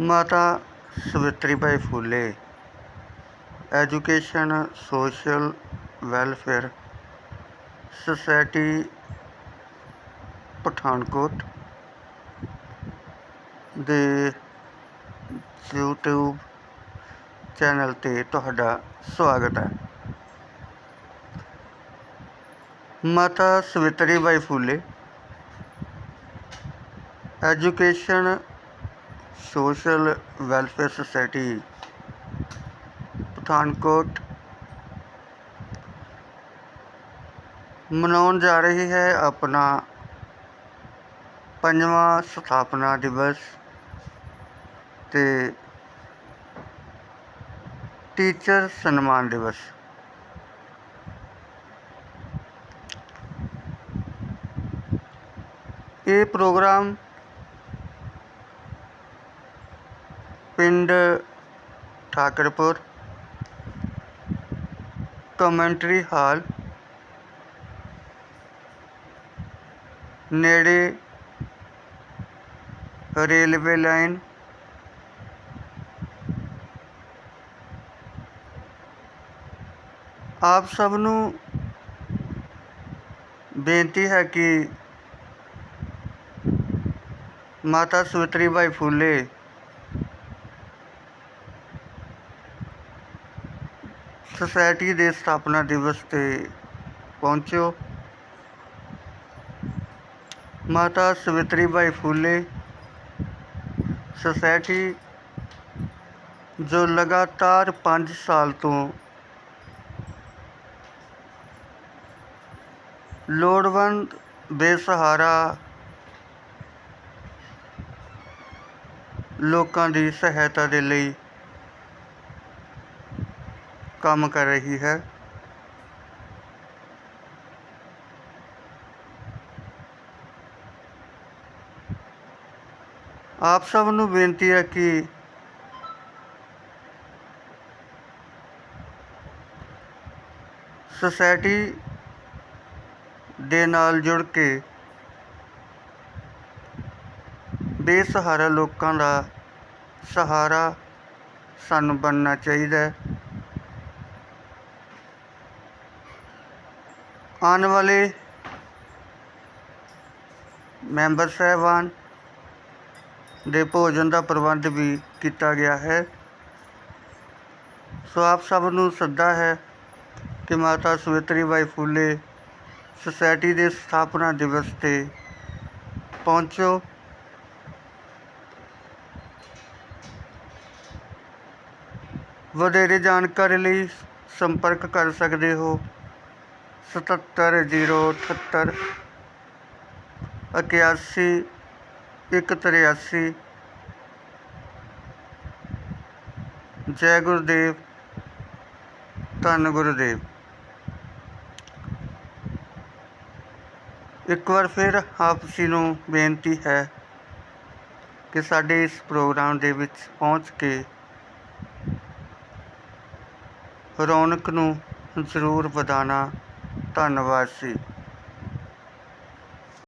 ਮਾਤਾ Savitribai Phule, education, social welfare society, Pathankot ਦੇ YouTube channel ਤੇ ਤੁਹਾਡਾ ਸਵਾਗਤ ਹੈ। ਮਾਤਾ Savitribai Phule, education social welfare society Pathankot ਮਨਾਉਣ ਜਾ ਰਹੀ ਹੈ ਆਪਣਾ ਪੰਜਵਾਂ ਸਥਾਪਨਾ ਦਿਵਸ ਤੇ ਟੀਚਰ ਸਨਮਾਨ ਦਿਵਸ ਇਹ ਪ੍ਰੋਗਰਾਮ ਪਿੰਡ ਠਾਕਰਪੁਰ ਕਮੈਂਟਰੀ ਹਾਲ ਨੇੜੇ ਰੇਲਵੇ ਲਾਈਨ ਆਪ ਸਭ ਨੂੰ ਬੇਨਤੀ ਹੈ ਕਿ ਮਾਤਾ ਸਵਿਤਰੀਬਾਈ ਫੂਲੇ ਸੁਸਾਇਟੀ ਦੇ ਸਥਾਪਨਾ ਦਿਵਸ ਤੇ ਪਹੁੰਚਿਓ। ਮਾਤਾ ਸਵਿਤਰੀਬਾਈ ਫੂਲੇ ਸੁਸਾਇਟੀ ਜੋ ਲਗਾਤਾਰ 5 ਸਾਲ ਤੋਂ ਲੋੜਵੰਦ ਬੇਸਹਾਰਾ ਲੋਕਾਂ ਦੀ ਸਹਾਇਤਾ ਦੇ ਲਈ ਕੰਮ ਕਰ ਰਹੀ ਹੈ। ਆਪ ਸਭ ਨੂੰ ਬੇਨਤੀ ਹੈ ਕਿ ਸੁਸਾਇਟੀ ਦੇ ਨਾਲ ਜੁੜ ਕੇ ਬੇਸਹਾਰਾ ਲੋਕਾਂ ਦਾ ਸਹਾਰਾ ਸਾਨੂੰ ਬਣਨਾ ਚਾਹੀਦਾ ਹੈ। ਆਉਣ ਵਾਲੇ ਮੈਂਬਰ ਸਾਹਿਬਾਨ ਦੇ ਭੋਜਨ ਦਾ ਪ੍ਰਬੰਧ ਵੀ ਕੀਤਾ ਗਿਆ ਹੈ। ਸੋ ਆਪ ਸਭ ਨੂੰ ਸੱਦਾ ਹੈ ਕਿ ਮਾਤਾ ਸੁਵਿਤਰੀ ਬਾਈ ਫੂਲੇ ਸੁਸਾਇਟੀ ਦੇ ਸਥਾਪਨਾ ਦਿਵਸ ਤੇ ਪਹੁੰਚੋ। ਵਧੇਰੇ ਜਾਣਕਾਰੀ ਲਈ ਸੰਪਰਕ ਕਰ ਸਕਦੇ ਹੋ। ਸਤੱਤਰ, ਜੀਰੋ ਅਠੱਤਰ ਇਕਿਆਸੀ ਇੱਕ ਤਰਿਆਸੀ ਜੈ ਗੁਰਦੇਵ, ਧੰਨ ਗੁਰਦੇਵ। ਇੱਕ ਵਾਰ ਫਿਰ ਆਪ ਜੀ ਨੂੰ ਬੇਨਤੀ ਹੈ ਕਿ ਸਾਡੇ ਇਸ ਪ੍ਰੋਗਰਾਮ ਦੇ ਵਿੱਚ ਪਹੁੰਚ ਕੇ ਰੌਣਕ ਨੂੰ ਜ਼ਰੂਰ ਵਧਾਉਣਾ ਧੰਨਵਾਦ ਜੀ